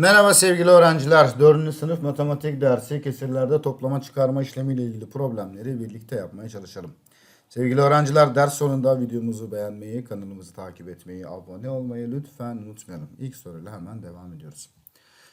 Merhaba sevgili öğrenciler. 4. sınıf matematik dersi kesirlerde toplama çıkarma işlemiyle ilgili problemleri birlikte yapmaya çalışalım. Sevgili öğrenciler ders sonunda videomuzu beğenmeyi, kanalımızı takip etmeyi, abone olmayı lütfen unutmayalım. İlk soruyla hemen devam ediyoruz.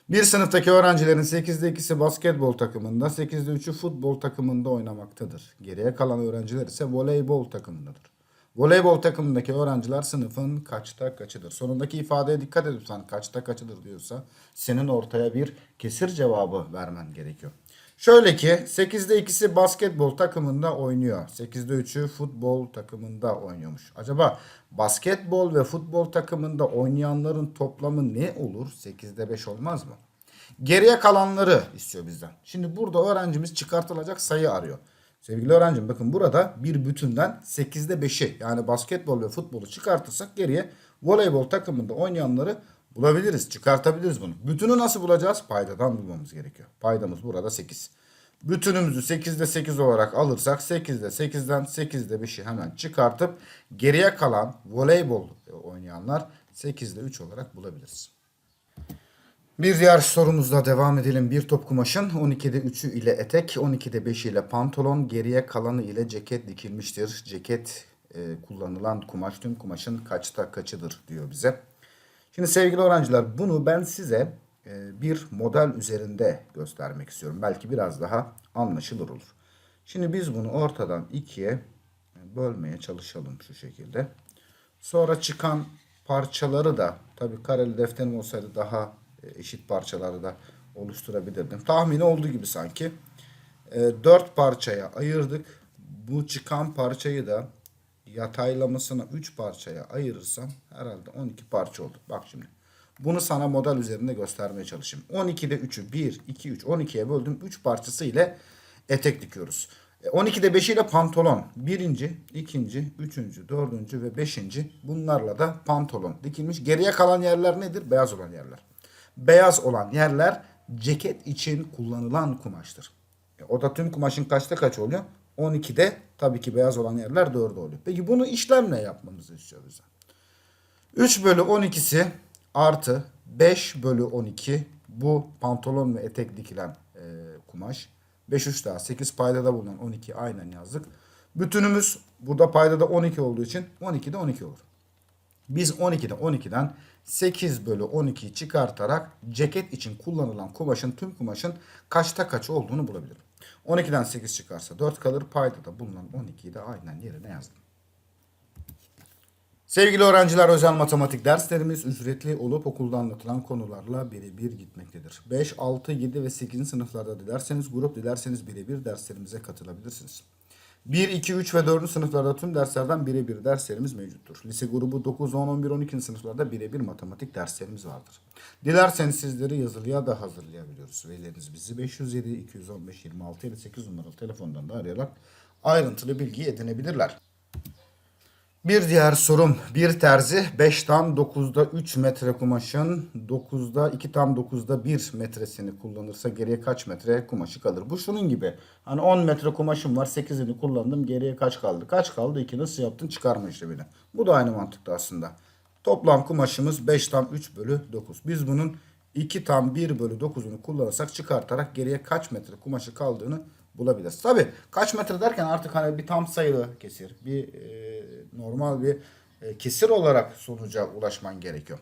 Bir sınıftaki öğrencilerin 8'de 2'si basketbol takımında, 8'de 3'ü futbol takımında oynamaktadır. Geriye kalan öğrenciler ise voleybol takımındadır. Voleybol takımındaki öğrenciler sınıfın kaçta kaçıdır? Sonundaki ifadeye dikkat edipsen kaçta kaçıdır diyorsa senin ortaya bir kesir cevabı vermen gerekiyor. Şöyle ki 8'de 2'si basketbol takımında oynuyor. 8'de 3'ü futbol takımında oynuyormuş. Acaba basketbol ve futbol takımında oynayanların toplamı ne olur? 8'de 5 olmaz mı? Geriye kalanları istiyor bizden. Şimdi burada öğrencimiz çıkartılacak sayı arıyor. Sevgili öğrencim bakın burada bir bütünden 8'de 5'i yani basketbol ve futbolu çıkartırsak geriye voleybol takımında oynayanları bulabiliriz. Çıkartabiliriz bunu. Bütünü nasıl bulacağız? Paydadan bulmamız gerekiyor. Paydamız burada 8. Bütünümüzü 8'de 8 olarak alırsak 8'de 8'den 8'de 5'i hemen çıkartıp geriye kalan voleybol oynayanlar 8'de 3 olarak bulabiliriz. Bir diğer sorumuzla devam edelim. Bir top kumaşın 12'de 3'ü ile etek, 12'de 5'i ile pantolon, geriye kalanı ile ceket dikilmiştir. Ceket e, kullanılan kumaş tüm kumaşın kaçta kaçıdır diyor bize. Şimdi sevgili öğrenciler bunu ben size e, bir model üzerinde göstermek istiyorum. Belki biraz daha anlaşılır olur. Şimdi biz bunu ortadan ikiye bölmeye çalışalım şu şekilde. Sonra çıkan parçaları da tabii kareli defterim olsaydı daha e, eşit parçaları da oluşturabilirdim. Tahmini olduğu gibi sanki. E, dört parçaya ayırdık. Bu çıkan parçayı da yataylamasına 3 parçaya ayırırsam herhalde 12 parça oldu. Bak şimdi. Bunu sana model üzerinde göstermeye çalışayım. 12'de 3'ü 1, 2, 3, 12'ye böldüm. 3 parçası ile etek dikiyoruz. E, 12'de 5 ile pantolon. Birinci, ikinci, üçüncü, dördüncü ve beşinci. Bunlarla da pantolon dikilmiş. Geriye kalan yerler nedir? Beyaz olan yerler. Beyaz olan yerler ceket için kullanılan kumaştır. E, o da tüm kumaşın kaçta kaç oluyor? 12'de tabii ki beyaz olan yerler 4'de oluyor. Peki bunu işlemle yapmamızı istiyor bize. 3 bölü 12'si artı 5 bölü 12 bu pantolon ve etek dikilen e, kumaş. 5 3 daha 8 paydada bulunan 12 aynen yazdık. Bütünümüz burada paydada 12 olduğu için 12'de 12 olur. Biz 12'de 12'den 8 bölü 12'yi çıkartarak ceket için kullanılan kumaşın tüm kumaşın kaçta kaç olduğunu bulabilirim. 12'den 8 çıkarsa 4 kalır. Payda da bulunan 12'yi de aynen yerine yazdım. Sevgili öğrenciler özel matematik derslerimiz ücretli olup okulda anlatılan konularla birebir gitmektedir. 5, 6, 7 ve 8. sınıflarda dilerseniz grup dilerseniz birebir derslerimize katılabilirsiniz. 1, 2, 3 ve 4. sınıflarda tüm derslerden birebir derslerimiz mevcuttur. Lise grubu 9, 10, 11, 12. sınıflarda birebir matematik derslerimiz vardır. Dilerseniz sizleri yazılıya da hazırlayabiliyoruz. Velileriniz bizi 507 215 26 58 numaralı telefondan da arayarak ayrıntılı bilgi edinebilirler. Bir diğer sorum. Bir terzi 5 tam 9'da 3 metre kumaşın 9'da 2 tam 9'da 1 metresini kullanırsa geriye kaç metre kumaşı kalır? Bu şunun gibi. Hani 10 metre kumaşım var 8'ini kullandım geriye kaç kaldı? Kaç kaldı? 2 nasıl yaptın? Çıkarma işlemini. Bu da aynı mantıkta aslında. Toplam kumaşımız 5 tam 3 bölü 9. Biz bunun 2 tam 1 bölü 9'unu kullanırsak çıkartarak geriye kaç metre kumaşı kaldığını bulabiliriz. Tabi kaç metre derken artık hani bir tam sayılı kesir, bir e, normal bir e, kesir olarak sonuca ulaşman gerekiyor.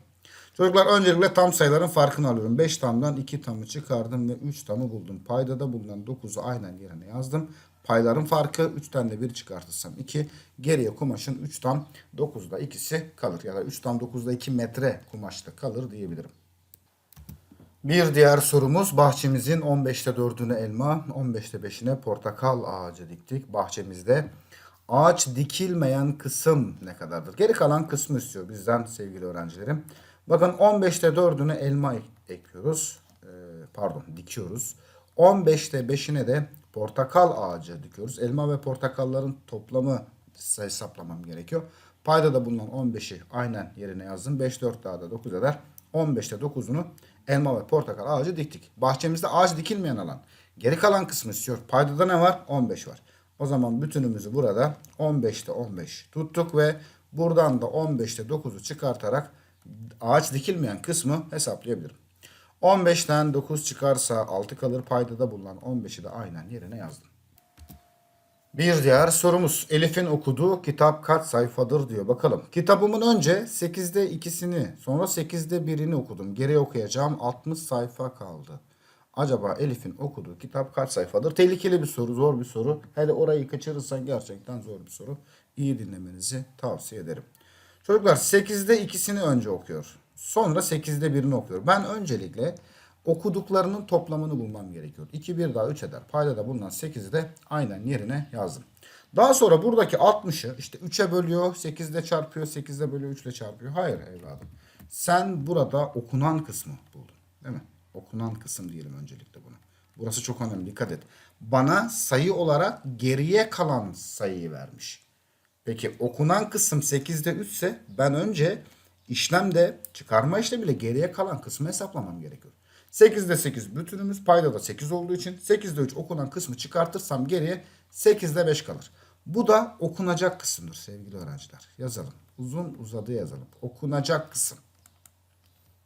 Çocuklar öncelikle tam sayıların farkını alıyorum. 5 tamdan 2 tamı çıkardım ve 3 tamı buldum. Paydada bulunan 9'u aynen yerine yazdım. Payların farkı 3'ten de 1 çıkartırsam 2. Geriye kumaşın 3 tam 9'da ikisi kalır. Ya da 3 tam 9'da 2 metre kumaşta kalır diyebilirim. Bir diğer sorumuz bahçemizin 15'te 4'üne elma, 15'te 5'ine portakal ağacı diktik bahçemizde. Ağaç dikilmeyen kısım ne kadardır? Geri kalan kısmı istiyor bizden sevgili öğrencilerim. Bakın 15'te 4'üne elma ek- ekliyoruz. Ee, pardon dikiyoruz. 15'te 5'ine de portakal ağacı dikiyoruz. Elma ve portakalların toplamı hesaplamam gerekiyor. Payda da bulunan 15'i aynen yerine yazdım. 5 4 daha da 9 eder. 15'te 9'unu elma ve portakal ağacı diktik. Bahçemizde ağaç dikilmeyen alan. Geri kalan kısmı istiyor. Paydada ne var? 15 var. O zaman bütünümüzü burada 15'te 15 tuttuk ve buradan da 15'te 9'u çıkartarak ağaç dikilmeyen kısmı hesaplayabilirim. 15'ten 9 çıkarsa 6 kalır paydada bulunan 15'i de aynen yerine yazdım. Bir diğer sorumuz. Elif'in okuduğu kitap kaç sayfadır diyor. Bakalım. Kitabımın önce 8'de ikisini sonra 8'de birini okudum. Geri okuyacağım 60 sayfa kaldı. Acaba Elif'in okuduğu kitap kaç sayfadır? Tehlikeli bir soru, zor bir soru. Hele orayı kaçırırsan gerçekten zor bir soru. İyi dinlemenizi tavsiye ederim. Çocuklar 8'de ikisini önce okuyor. Sonra 8'de birini okuyor. Ben öncelikle okuduklarının toplamını bulmam gerekiyor. 2 1 daha 3 eder. Paydada bulunan 8'i de aynen yerine yazdım. Daha sonra buradaki 60'ı işte 3'e bölüyor, 8'de çarpıyor, 8'de bölüyor, 3 ile çarpıyor. Hayır evladım. Sen burada okunan kısmı buldun. Değil mi? Okunan kısım diyelim öncelikle buna. Burası çok önemli. Dikkat et. Bana sayı olarak geriye kalan sayıyı vermiş. Peki okunan kısım 8'de 3 ise ben önce işlemde çıkarma işlemiyle geriye kalan kısmı hesaplamam gerekiyor. 8'de 8 bütünümüz payda da 8 olduğu için 8'de 3 okunan kısmı çıkartırsam geriye 8'de 5 kalır. Bu da okunacak kısımdır sevgili öğrenciler. Yazalım. Uzun uzadı yazalım. Okunacak kısım.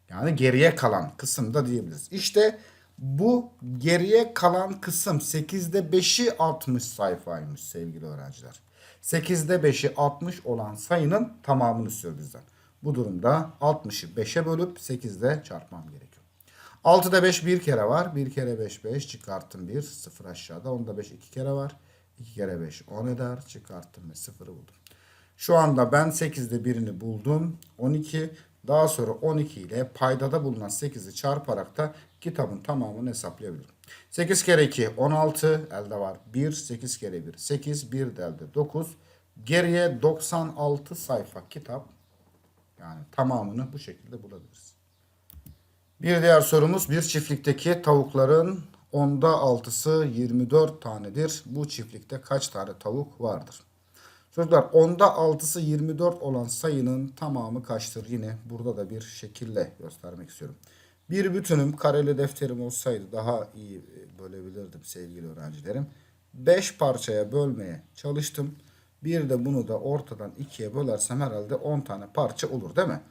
Yani geriye kalan kısım da diyebiliriz. İşte bu geriye kalan kısım 8'de 5'i 60 sayfaymış sevgili öğrenciler. 8'de 5'i 60 olan sayının tamamını istiyor bizden. Bu durumda 60'ı 5'e bölüp 8'de çarpmam gerekiyor. 6'da 5 bir kere var. 1 kere 5 5 çıkarttım 1 0 aşağıda. 10'da 5 2 kere var. 2 kere 5 10 eder. Çıkarttım ve 0'ı buldum. Şu anda ben 8'de birini buldum. 12. Daha sonra 12 ile paydada bulunan 8'i çarparak da kitabın tamamını hesaplayabilirim. 8 kere 2 16 elde var. 1 8 kere 1 8 1 de elde 9. Geriye 96 sayfa kitap. Yani tamamını bu şekilde bulabiliriz. Bir diğer sorumuz bir çiftlikteki tavukların onda altısı 24 tanedir. Bu çiftlikte kaç tane tavuk vardır? Çocuklar onda altısı 24 olan sayının tamamı kaçtır? Yine burada da bir şekille göstermek istiyorum. Bir bütünüm kareli defterim olsaydı daha iyi e, bölebilirdim sevgili öğrencilerim. 5 parçaya bölmeye çalıştım. Bir de bunu da ortadan ikiye bölersem herhalde 10 tane parça olur değil mi?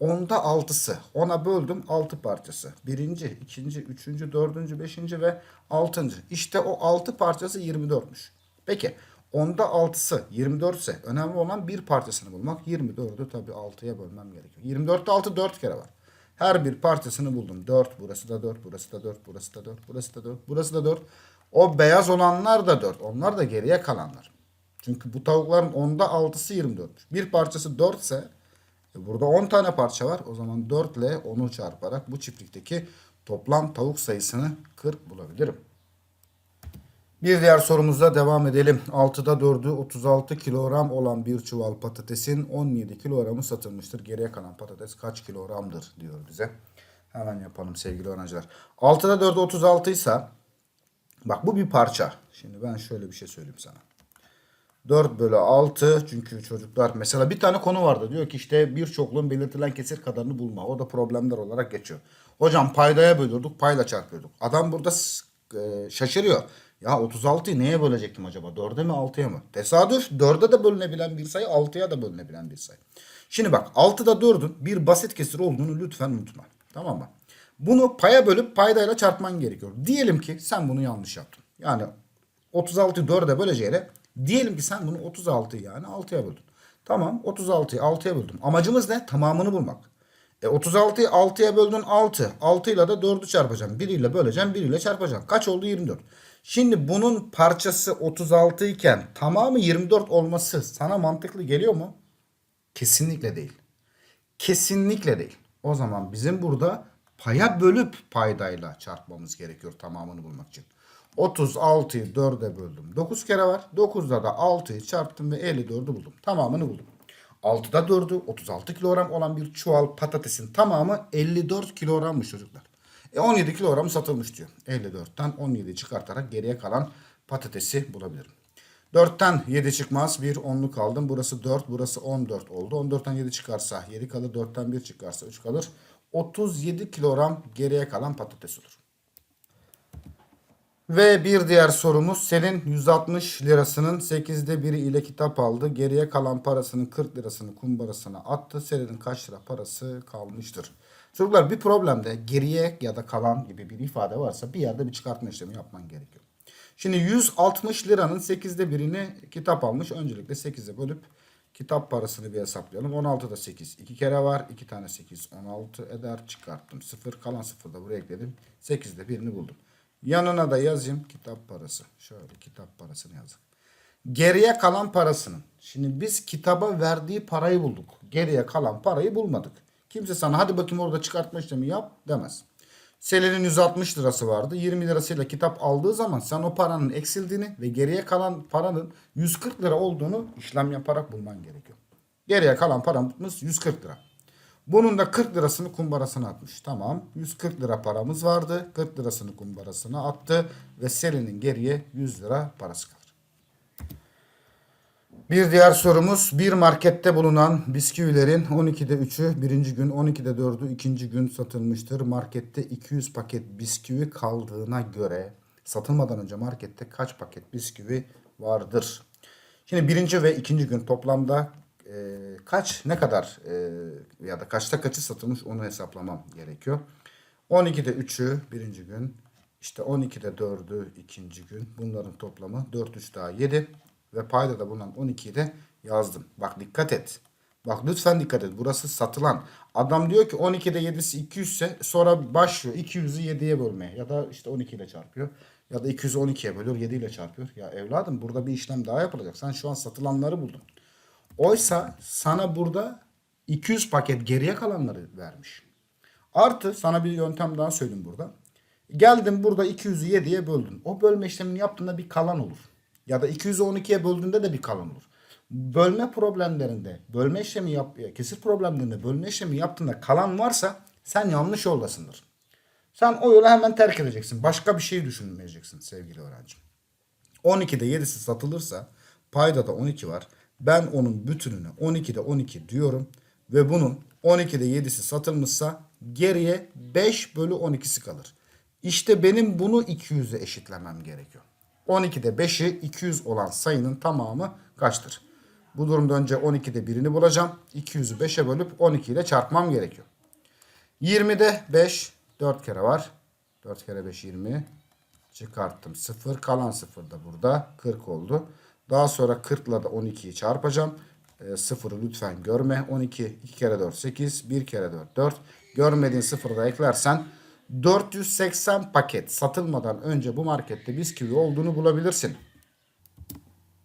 Onda altısı. Ona böldüm altı parçası. Birinci, ikinci, üçüncü, dördüncü, beşinci ve altıncı. İşte o altı parçası 24'müş. Peki onda altısı 24 ise önemli olan bir parçasını bulmak. 24'ü tabii 6'ya bölmem gerekiyor. 24'te 6 4 kere var. Her bir parçasını buldum. 4, burası da 4, burası da 4, burası da 4, burası da 4, burası da 4. O beyaz olanlar da 4. Onlar da geriye kalanlar. Çünkü bu tavukların onda 6'sı 24'müş. Bir parçası 4 ise e burada 10 tane parça var. O zaman 4 ile 10'u çarparak bu çiftlikteki toplam tavuk sayısını 40 bulabilirim. Bir diğer sorumuzda devam edelim. 6'da 4'ü 36 kilogram olan bir çuval patatesin 17 kilogramı satılmıştır. Geriye kalan patates kaç kilogramdır diyor bize. Hemen yapalım sevgili öğrenciler. 6'da 4'ü 36 ise bak bu bir parça. Şimdi ben şöyle bir şey söyleyeyim sana. 4 bölü 6 çünkü çocuklar mesela bir tane konu vardı diyor ki işte bir çokluğun belirtilen kesir kadarını bulma. O da problemler olarak geçiyor. Hocam paydaya bölüyorduk payla çarpıyorduk. Adam burada e, şaşırıyor. Ya 36'yı neye bölecektim acaba? 4'e mi 6'ya mı? Tesadüf 4'e de bölünebilen bir sayı 6'ya da bölünebilen bir sayı. Şimdi bak 6'da 4'ün bir basit kesir olduğunu lütfen unutma. Tamam mı? Bunu paya bölüp paydayla çarpman gerekiyor. Diyelim ki sen bunu yanlış yaptın. Yani 36'yı 4'e böleceğine diyelim ki sen bunu 36'yı yani 6'ya böldün. Tamam 36'yı 6'ya böldüm. Amacımız ne? Tamamını bulmak. E 36'yı 6'ya böldün 6. 6 ile de 4'ü çarpacağım. 1 ile böleceğim 1 ile çarpacağım. Kaç oldu 24. Şimdi bunun parçası 36 iken tamamı 24 olması sana mantıklı geliyor mu? Kesinlikle değil. Kesinlikle değil. O zaman bizim burada paya bölüp paydayla çarpmamız gerekiyor tamamını bulmak için. 36'yı 4'e böldüm. 9 kere var. 9'da da 6'yı çarptım ve 54'ü buldum. Tamamını buldum. 6'da 4'ü 36 kilogram olan bir çuval patatesin tamamı 54 kilogrammış çocuklar. E 17 kilogram satılmış diyor. 54'ten 17 çıkartarak geriye kalan patatesi bulabilirim. 4'ten 7 çıkmaz. 1 onluk aldım. Burası 4, burası 14 oldu. 14'ten 7 çıkarsa 7 kalır. 4'ten 1 çıkarsa 3 kalır. 37 kilogram geriye kalan patates olur. Ve bir diğer sorumuz Selin 160 lirasının 8'de biri ile kitap aldı. Geriye kalan parasının 40 lirasını kumbarasına attı. Selin'in kaç lira parası kalmıştır? Çocuklar bir problemde geriye ya da kalan gibi bir ifade varsa bir yerde bir çıkartma işlemi yapman gerekiyor. Şimdi 160 liranın 8'de birini kitap almış. Öncelikle 8'e bölüp kitap parasını bir hesaplayalım. 16'da 8 2 kere var. 2 tane 8 16 eder. Çıkarttım. 0 kalan 0 da buraya ekledim. 8'de birini buldum. Yanına da yazayım kitap parası. Şöyle kitap parasını yazdım. Geriye kalan parasının. Şimdi biz kitaba verdiği parayı bulduk. Geriye kalan parayı bulmadık. Kimse sana hadi bakayım orada çıkartma işlemi yap demez. Selin'in 160 lirası vardı. 20 lirasıyla kitap aldığı zaman sen o paranın eksildiğini ve geriye kalan paranın 140 lira olduğunu işlem yaparak bulman gerekiyor. Geriye kalan paramız 140 lira. Bunun da 40 lirasını kumbarasına atmış. Tamam. 140 lira paramız vardı. 40 lirasını kumbarasına attı ve Selin'in geriye 100 lira parası kalır. Bir diğer sorumuz bir markette bulunan bisküvilerin 12'de 3'ü birinci gün 12'de 4'ü ikinci gün satılmıştır. Markette 200 paket bisküvi kaldığına göre satılmadan önce markette kaç paket bisküvi vardır? Şimdi birinci ve ikinci gün toplamda e, kaç ne kadar e, ya da kaçta kaçı satılmış onu hesaplamam gerekiyor. 12'de 3'ü birinci gün işte 12'de 4'ü ikinci gün bunların toplamı 4 3 daha 7 ve payda da bulunan 12'yi de yazdım. Bak dikkat et. Bak lütfen dikkat et. Burası satılan. Adam diyor ki 12'de 7'si 200 ise sonra başlıyor 200'ü 7'ye bölmeye ya da işte 12 ile çarpıyor. Ya da 200'ü 12'ye bölüyor 7 ile çarpıyor. Ya evladım burada bir işlem daha yapılacak. Sen şu an satılanları buldun. Oysa sana burada 200 paket geriye kalanları vermiş. Artı sana bir yöntem daha söyleyeyim burada. Geldin burada 200'ü 7'ye böldün. O bölme işlemini yaptığında bir kalan olur. Ya da 200'ü 12'ye böldüğünde de bir kalan olur. Bölme problemlerinde, bölme işlemi yap, kesir problemlerinde bölme işlemi yaptığında kalan varsa sen yanlış yoldasındır. Sen o yolu hemen terk edeceksin. Başka bir şey düşünmeyeceksin sevgili öğrencim. 12'de 7'si satılırsa payda da 12 var. Ben onun bütününe 12'de 12 diyorum. Ve bunun 12'de 7'si satılmışsa geriye 5 bölü 12'si kalır. İşte benim bunu 200'e eşitlemem gerekiyor. 12'de 5'i 200 olan sayının tamamı kaçtır? Bu durumda önce 12'de birini bulacağım. 200'ü 5'e bölüp 12 ile çarpmam gerekiyor. 20'de 5 4 kere var. 4 kere 5 20. Çıkarttım 0. Kalan 0 da burada. 40 oldu. Daha sonra 40 ile de 12'yi çarpacağım. E, 0'ı lütfen görme. 12 2 kere 4 8. 1 kere 4 4. Görmediğin 0'ı da eklersen 480 paket satılmadan önce bu markette bisküvi olduğunu bulabilirsin.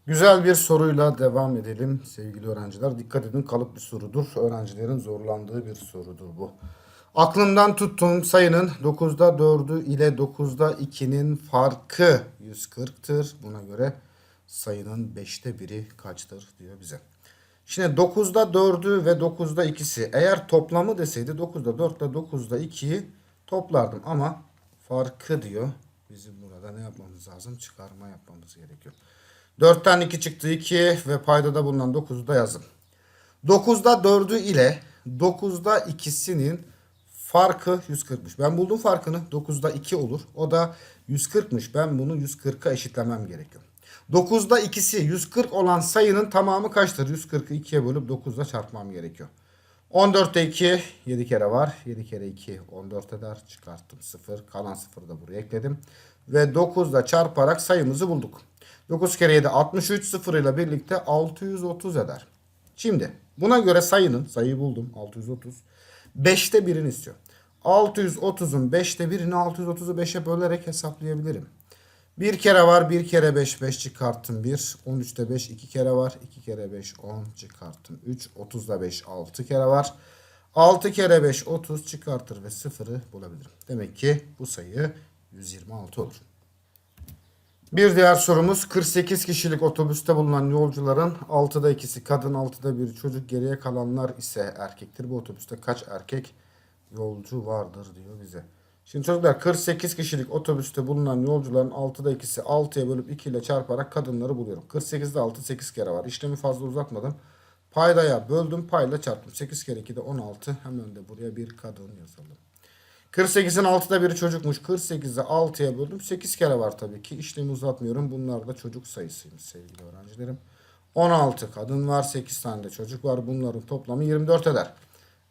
Güzel bir soruyla devam edelim sevgili öğrenciler. Dikkat edin kalıp bir sorudur. Öğrencilerin zorlandığı bir sorudur bu. Aklımdan tuttuğum sayının 9'da 4'ü ile 9'da 2'nin farkı 140'tır. Buna göre sayının 5'te 1'i kaçtır diyor bize. Şimdi 9'da 4'ü ve 9'da 2'si eğer toplamı deseydi 9'da 4 ile 9'da 2'yi toplardım ama farkı diyor. Bizim burada ne yapmamız lazım? Çıkarma yapmamız gerekiyor. 4'ten 2 çıktı 2 ve paydada bulunan 9'u da yazın. 9'da 4'ü ile 9'da 2'sinin farkı 140'mış. Ben buldum farkını. 9'da 2 olur. O da 140'mış. Ben bunu 140'a eşitlemem gerekiyor. 9'da ikisi 140 olan sayının tamamı kaçtır? 140'ı 2'ye bölüp 9'da çarpmam gerekiyor. 14'te 2 7 kere var. 7 kere 2 14 eder. Çıkarttım 0. Kalan 0'ı da buraya ekledim. Ve 9'da çarparak sayımızı bulduk. 9 kere 7 63 0 ile birlikte 630 eder. Şimdi buna göre sayının sayıyı buldum 630. 5'te 1'ini istiyor. 630'un 5'te 1'ini 630'u 5'e bölerek hesaplayabilirim. Bir kere var. Bir kere 5. 5 çıkarttım 1. 13'te 5. 2 kere var. 2 kere 5. 10 çıkarttım 3. 30'da 5. 6 kere var. 6 kere 5. 30 çıkartır ve 0'ı bulabilirim. Demek ki bu sayı 126 olur. Bir diğer sorumuz 48 kişilik otobüste bulunan yolcuların 6'da ikisi kadın 6'da bir çocuk geriye kalanlar ise erkektir. Bu otobüste kaç erkek yolcu vardır diyor bize. Şimdi çocuklar 48 kişilik otobüste bulunan yolcuların 6'da ikisi 6'ya bölüp 2 ile çarparak kadınları buluyorum. 48'de 6 8 kere var. İşlemi fazla uzatmadım. Paydaya böldüm payla çarptım. 8 kere 2 de 16. Hemen de buraya bir kadın yazalım. 48'in 6'da biri çocukmuş. 48'i 6'ya böldüm. 8 kere var tabii ki. İşlemi uzatmıyorum. Bunlar da çocuk sayısıymış sevgili öğrencilerim. 16 kadın var. 8 tane de çocuk var. Bunların toplamı 24 eder.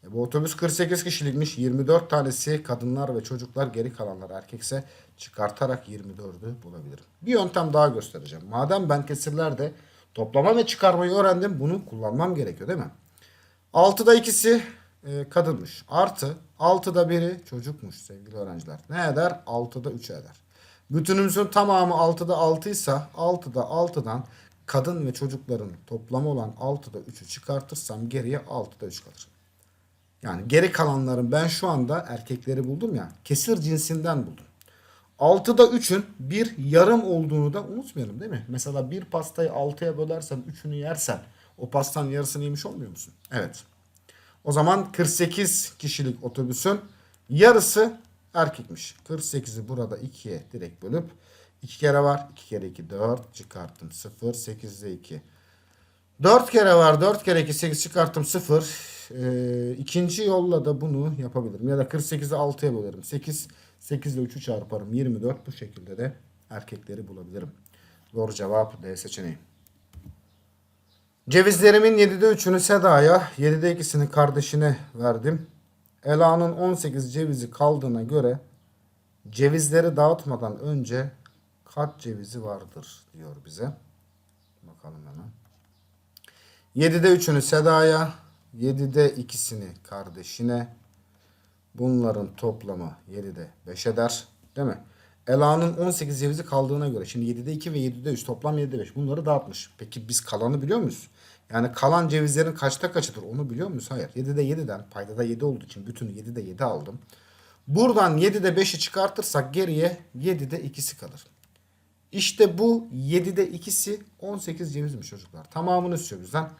E, bu otobüs 48 kişilikmiş. 24 tanesi kadınlar ve çocuklar geri kalanlar erkekse çıkartarak 24'ü bulabilirim. Bir yöntem daha göstereceğim. Madem ben kesirlerde toplama ve çıkarmayı öğrendim bunu kullanmam gerekiyor değil mi? 6'da ikisi e, kadınmış. Artı 6'da biri çocukmuş sevgili öğrenciler. Ne eder? 6'da 3 eder. Bütünümüzün tamamı 6'da 6 ise 6'da 6'dan kadın ve çocukların toplamı olan 6'da 3'ü çıkartırsam geriye 6'da 3 kalır. Yani geri kalanların ben şu anda erkekleri buldum ya kesir cinsinden buldum. 6'da 3'ün bir yarım olduğunu da unutmayalım değil mi? Mesela bir pastayı 6'ya bölersen 3'ünü yersen o pastanın yarısını yemiş olmuyor musun? Evet. O zaman 48 kişilik otobüsün yarısı erkekmiş. 48'i burada 2'ye direkt bölüp 2 kere var. 2 kere 2 4 çıkarttım 0 8'de 2. 4 kere var. 4 kere 2 8 çıkarttım 0. Ee, ikinci yolla da bunu yapabilirim. Ya da 48'i 6'ya bölerim. 8 8 ile 3'ü çarparım. 24 bu şekilde de erkekleri bulabilirim. Doğru cevap D seçeneği. Cevizlerimin 7'de 3'ünü Seda'ya, 7'de 2'sini kardeşine verdim. Ela'nın 18 cevizi kaldığına göre cevizleri dağıtmadan önce kaç cevizi vardır diyor bize. Bakalım hemen. 7'de 3'ünü Seda'ya, 7'de 2'sini kardeşine. Bunların toplamı 7'de 5 eder. Değil mi? Ela'nın 18 cevizi kaldığına göre. Şimdi 7'de 2 ve 7'de 3 toplam 7'de 5. Bunları dağıtmış. Peki biz kalanı biliyor muyuz? Yani kalan cevizlerin kaçta kaçıdır onu biliyor muyuz? Hayır. 7'de 7'den paydada 7 olduğu için bütünü 7'de 7 aldım. Buradan 7'de 5'i çıkartırsak geriye 7'de 2'si kalır. İşte bu 7'de 2'si 18 cevizmiş çocuklar. Tamamını istiyor bizden.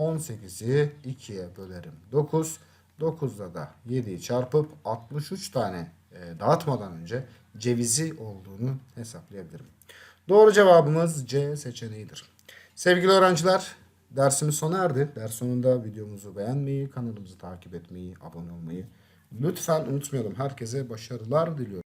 18'i 2'ye bölerim 9. 9'da da 7'yi çarpıp 63 tane e, dağıtmadan önce cevizi olduğunu hesaplayabilirim. Doğru cevabımız C seçeneğidir. Sevgili öğrenciler dersimiz sona erdi. Ders sonunda videomuzu beğenmeyi, kanalımızı takip etmeyi, abone olmayı lütfen unutmayalım. Herkese başarılar diliyorum.